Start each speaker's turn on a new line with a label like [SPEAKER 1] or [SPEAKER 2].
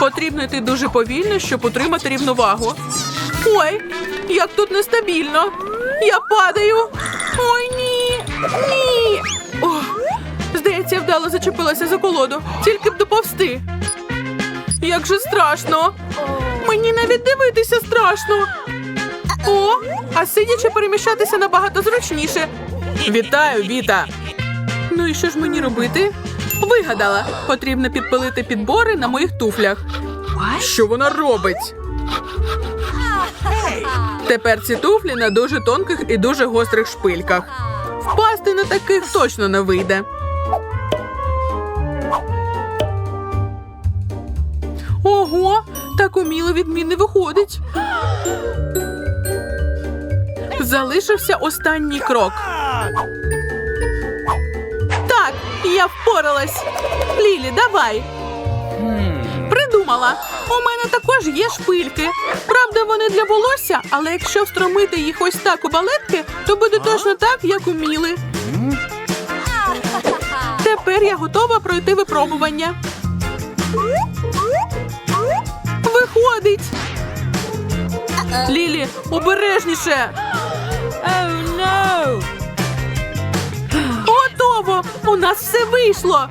[SPEAKER 1] Потрібно йти дуже повільно, щоб утримати рівновагу. Ой, як тут нестабільно. Я падаю. Ой, ні. Ні. О, здається, я вдало зачепилася за колоду. Тільки б доповзти. Як же страшно. Мені навіть дивитися страшно. О, а сидячи переміщатися набагато зручніше. Вітаю, Віта. Ну і що ж мені робити? Вигадала. Потрібно підпилити підбори на моїх туфлях. Що вона робить? Тепер ці туфлі на дуже тонких і дуже гострих шпильках. Впасти на таких точно не вийде. Ого, так уміло від виходить. Залишився останній крок. Я впоралась. Лілі, давай. Придумала. У мене також є шпильки. Правда, вони для волосся, але якщо встромити їх ось так у балетки, то буде точно так, як уміли. Тепер я готова пройти випробування. Виходить. Лілі, обережніше. Oh, no. Нас все вийшло.